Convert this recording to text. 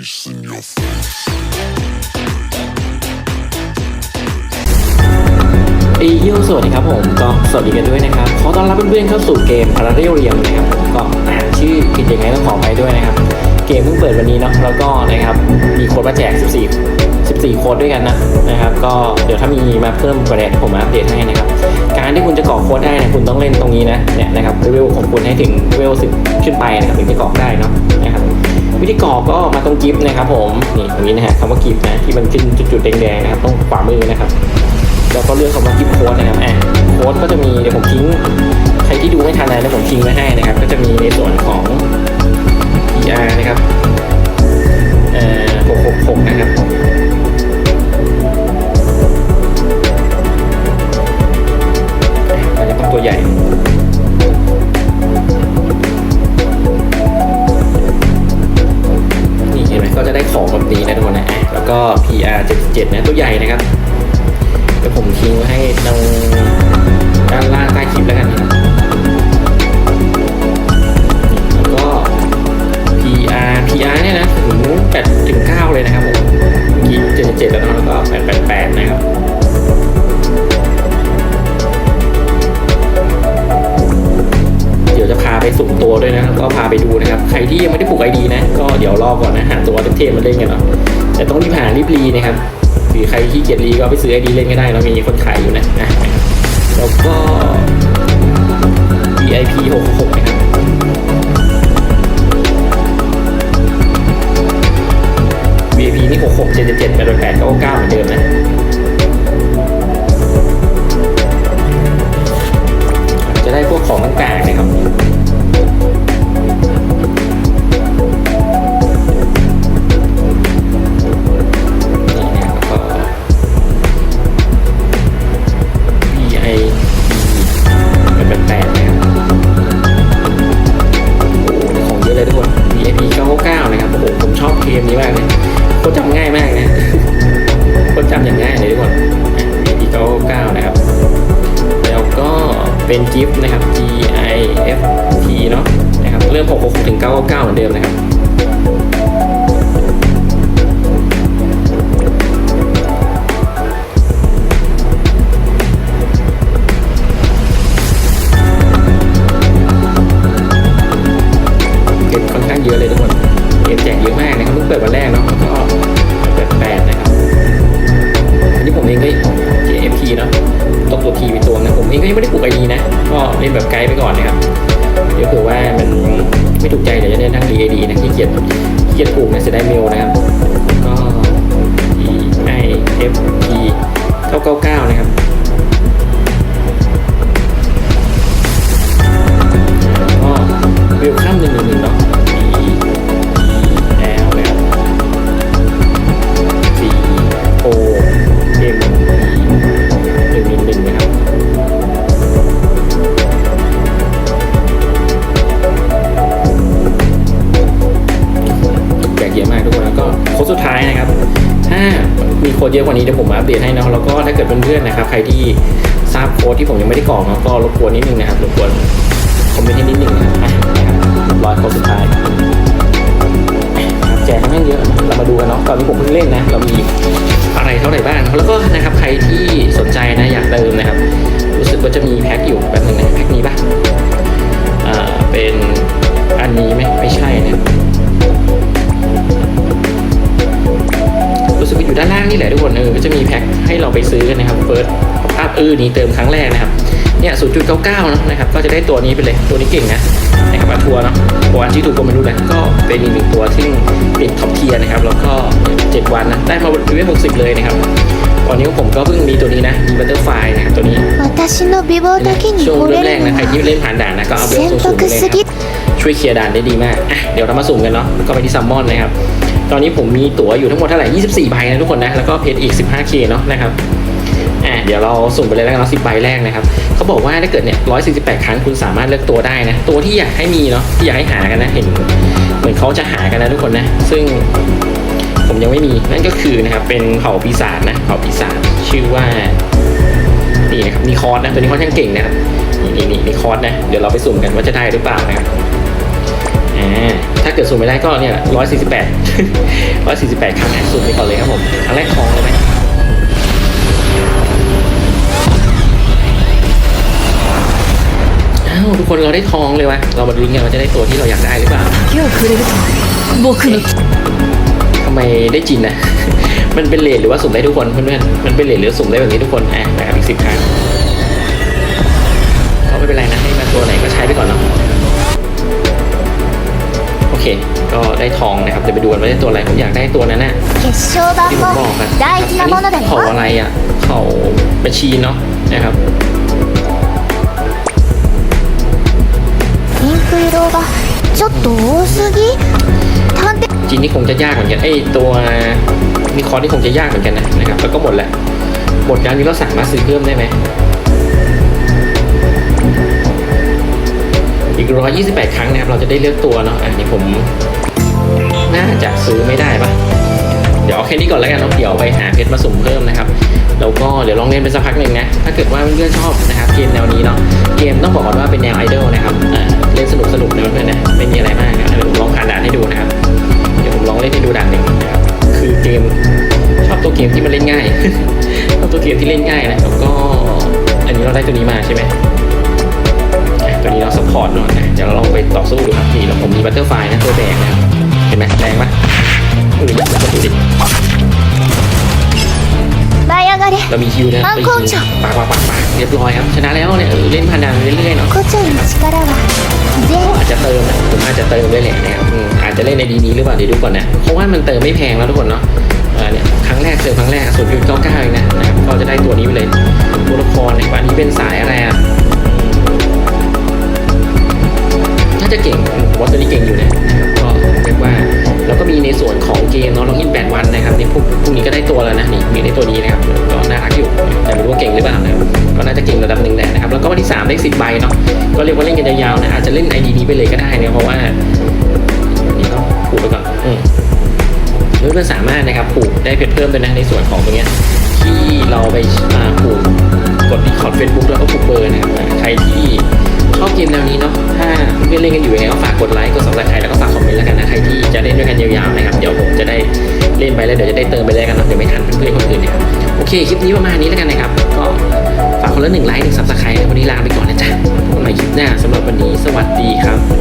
face in your face. เอยโยสวัสดีครับผมก็สวัสดีกันด้วยนะครับขอต้อนรับเพื่อนๆเข้าสู่เกมพาราเรียลเรียมนะครับผมก็อ่านชื่อผิดยังไงต้องขอไปด้วยนะครับ เกมเพิ่งเปิดวันนี้เนาะแล้วก็นะครับมีโค้ดมาแจก 14 14 โค้ดด้วยกันนะนะครับก็เดี๋ยวถ้ามีมาเพิ่มกว่านี้ผมมาอัปเดตให้นะครับ การที่คุณจะกรอกโค้ดได้นะคุณต้องเล่นตรงนี้นะเนี่ยนะครับเลเวลของคุณให้ถึงเลเวล10 ขึ้นไปนะครับถึงจะกรอกได้เนาะนะครับ วิธีกรอกก็มาตรงกิฟต์นะครับผมนี่ตรงนี้นะฮะคำว่ากิฟต์นะที่มันขึ้นจุดๆแดงๆนะครับต้องขวามือนะครับแล้วก็เลือกคำว่ากิฟต์โค้ดนะครับอะโค้ดก็จะมีเดี๋ยวผมทิ้งใครที่ดูไม่ทันนะเดี๋ยวผมทิ้งไว้ให้นะครับ ก็จะมีในส่วนของ PR นะครับ ก็ PR 77นะตัวใหญ่นะครับเดี๋ยวผมทิ้งไว้ให้ตรงด้านล่างใต้คลิปแล้วกันนะแล้วก็ PR PR เนี่ยนะถึง8ถึง9เลยนะครับผมเมื่อกี้77 แล้วนอะแล้วก็888 นะครับเดี๋ยวจะพาไปสุ่มตัวด้วยนะก็พาไปดูนะครับ ใครที่ยังไม่ได้ผูกไอดีนะ ก็เดี๋ยวรอก่อนนะ หาตัวเทพๆมาเล่นกันเนาะ แต่ต้องรีบหารีบรีนะครับหรือใครที่เกียจรีก็ไปซื้อไอดีเล่นก็ได้เรามีคนขายอยู่นะนะแล้วก็ VIP 66นะครับ VIP นี่66 77 88 99เหมือนเดิมนะ มนี้มากเลยโคตรจำง่ายมากนะโคตรจำอย่างง่ายเลยทุกคนอะ VIP 999นะครับ แล้วก็เป็นกิฟต์นะครับ G I F T เนาะนะครับเริ่ม66ถึง999เหมือนเดิมนะครับเก็บค่อนข้างเยอะเลยทุกคน มแจกเยอะมากนะครับเพิ่งเปิดวันแรกเนาะก็เปิดแปดนะครับอันนี้ผมเองก็ JFP เนาะตกตัวทีไปตัวนะผมเองก็ยังไม่ได้ปลูกไอดีนะ ก็เล่นแบบไกด์ไปก่อนนะครับ เดี๋ยวเผื่อว่ามันไม่ถูกใจเดี๋ยวจะได้นั่งรีไอดีนะขี้เกียจขี้เกียจปลูกนะเสียดายเมลนะครับ ค้ดเยอะกว่านี้เดี๋ยวผมมาอัปเดตให้นะแล้วก็ถ้าเกิดเพื่อนๆนะครับใครที่ทราบโค้ดที่ผมยังไม่ได้กรอกเนาะก็รบกวนนิดนึงนะครับรบกวนคอมเมนต์ให้นิดนึงนะครับอะนะครับรอยโค้ดสุดท้ายแจกค่อนข้างเยอะนะเรามาดูกันเนาะตอนนี้ผมเพิ่งเล่นนะเรามีอะไรเท่าไหร่บ้างแล้วก็นะครับใครที่ส นี้เติมครั้งแรกนะครับเนี่ยศูนย์จุดเก้าเก้านะครับ ก็จะได้ตัวนี้ไปเลย ตัวนี้เก่งนะนะครับมาทัวร์เนาะวอันที่ถูกก็ไม่รู้นะ ก็เป็นอีกหนึ่งตัวที่ปิดท็อปเทียร์นะครับ แล้วก็เจ็ดวันนะ ได้มาเวฟหกสิบเลยนะครับ ตอนนี้ผมก็เพิ่งมีตัวนี้นะมีบัตเตอร์ไฟนะครับตัวนี้ช่วงเริ่มแรกนะ ใครที่เล่นผ่านด่านนะ ก็เอาเวฟสูงๆเลยนะช่วยเคลียร์ด่านได้ดีมาก อะ เดี๋ยวเรามาสุ่มกันเนาะ ก็ไปที่ซัมมอนนะครับ ตอนนี้ผมมีตั๋วอยู่ทั้งหมดเท่าไหร่ 24 ใบนะทุกคนนะ แล้วก็เพชอีก 15k เนาะนะครับ ดี๋ยวเราสุ่มไปเลยแล้วกันเนาะ10ใบแรกนะครับเขาบอกว่าถ้าเกิดเนี่ย148ครั้งคุณสามารถเลือกตัวได้นะ ตัวที่อยากให้มีเนาะที่อยากให้หากันนะเห็นเหมือนเขาจะหากันนะทุกคนนะ ซึ่งผมยังไม่มีนั่นก็คือนะครับเป็นเผ่าปีศาจนะเผ่าปีศาจชื่อว่านี่นะครับมีคอร์สนะตัวนี้ค่อนข้างเก่งนะครับนี่นี่นี่มีคอร์สนะเดี๋ยวเราไปสุ่มกันว่าจะได้หรือเปล่านะครับอ่าถ้าเกิดสุ่มไม่ได้ก็เนี่ยร้อยสี่สิบแปด148ครั้งสุดไปก่อนเลยครับผมครั้งแรกทองเลยไหม ทุกคนเราได้ทองเลยวะเรามาดูกันว่าจะได้ตัวที่เราอยากได้หรือเปล่า 手をくれると僕の ทำไมได้จินนะ มันเป็นเลทหรือว่าสุ่มได้ทุกคนเพื่อนๆ มันเป็นเลทหรือสุ่มได้แบบนี้ทุกคนอ่ะนะครับอีกสิบครั้งก็ไม่เป็นไรนะให้มาตัวไหนก็ใช้ไปก่อนเนาะ โอเค ก็ได้ทองนะครับ เดี๋ยวไปดูกันว่าได้ตัวอะไร ผมอยากได้ตัวนั้นน่ะ 決勝版 ที่ผมบอก も อะ 大事なものだ เขา よ อะไรอ่ะเขาบัญชีเนาะนะครับ ピンク色がちょっと多すぎ探偵 จีนนี่คงจะยากเหมือนกันไอ้ยตัวมีคอร์นี่คงจะยากเหมือนกันนะนะครับ แล้วก็หมดแหละ หมดแล้วนี้เราสามารถซื้อเพิ่มได้ไหม อีก 128 ครั้งนะครับ เราจะได้เลือกตัวเนาะ อันนี้ผม น่าจะซื้อไม่ได้ปะเดี๋ยวเอาแค่นี้ก่อนแล้วกันเนาะ เดี๋ยวไปหาเพชรมาสุ่มเพิ่มนะครับ แล้วก็เดี๋ยวลองเล่นไปสักพักหนึ่งนะ ถ้าเกิดว่าเพื่อนๆชอบนะครับ เกมแนวนี้เนาะ เกมต้องบอกก่อนว่าเป็นแนวไอดอลนะครับ อ่า เ ล่นสนุกสนุกนะเพื่อนนะไม่มีอะไรมากนะเดี๋ยวผมลองผ่านด่านให้ดูนะครับเดี๋ยวผมลองเล่นให้ดูด่านหนึ่งนะครับคือเกมชอบตัวเกมที่มันเล่นง่ายชอบตัวเกมที่เล่นง่ายนะแล้วก็อันนี้เราได้ตัวนี้มาใช่ไหมตัวนี้เราสปอร์ตเนาะอะเดี๋ยวเราลองไปต่อสู้ดูครับนี่เราผมมีบัตเตอร์ไฟนะตัวแดงนะครับเห็นไหมแรงปะอือ มาดูดิ 舞い上がれ เรามีคิวนะ あ ตี こんちゃん ปากปากปากปากเรียบร้อยครับชนะแล้วเนี่ยเออเล่นพันดันเรื่อยๆเนาะ コチョの力は全 อาจจะเติมนะผมอาจจะเติมด้วยแหละนะครับอืมอาจจะเล่นในดีนี้หรือเปล่าเดี๋ยวดูก่อนนะเพราะว่ามันเติมไม่แพงแล้วทุกคนเนาะเออเนี่ยครั้งแรกเติมครั้งแรกศูนย์จุดเก้าเก้าเองนะนะครับก็จะได้ตัวนี้ไปเลยตัวละครเนี่ยอันนี้เป็นสายอะไรอ่ะน่าจะเก่งผมว่าตัวนี้เก่งอยู่นะนะครับก็เรียกว่าเราก็มีในส่วนของเกมเนาะล็อกอิน แปดวันนะครับในพวกพวกนี้ก็ได้ตัวแล้วนะนี่มีได้ตัวนี้นะครับก็น่ารักอยู่แต่ไม่รู้ว่าเก่งหรือเปล่านะก็น่าจะเก่งระดับหนึ่งแหละนะครับแล้วก็วันที่สามได้สิบใบเนาะก็เรียกว่าเล่นกันยาวๆนะอาจจะเล่นไอดีนี้ไปเลยก็ได้นะเพราะว่านี่ต้องผูกไปก่อนอืมเพื่อนสามารถนะครับผูกได้เพชรเพิ่มด้วยนะในส่วนของตรงเนี้ยที่เราไปอ่าผูกกดดีคอร์ดเฟซบุ๊กแล้วก็ผูกเบอร์นะครับใครที่ชอบเกมแนวนี้เนาะถ้าเพื่อนเล่นกันอยู่ยังไงก็ฝากกดไลค์กดซับสไครต์แล้วก็ฝากคอมเมนต์แล้วกันนะใครที่จะเล่นด้วยกันยาวๆนะครับเดี๋ยวผมจะได้ เล่นไปแล้วเดี๋ยวจะได้เติมไปแลยกันเนาะเดี๋ยวไม่ทันเพื่อนๆคนอื่นเนี่ยโอเคคลิปนี้ประมาณนี้แล้วกันนะครับก็ฝากคนละหนึ่งไลค์หนึ่งซับสไครต์วันนี้ลาไปก่อนนะจ๊ะพบกันใหม่คลิปหน้าสำหรับวันนี้สวัสดีครับ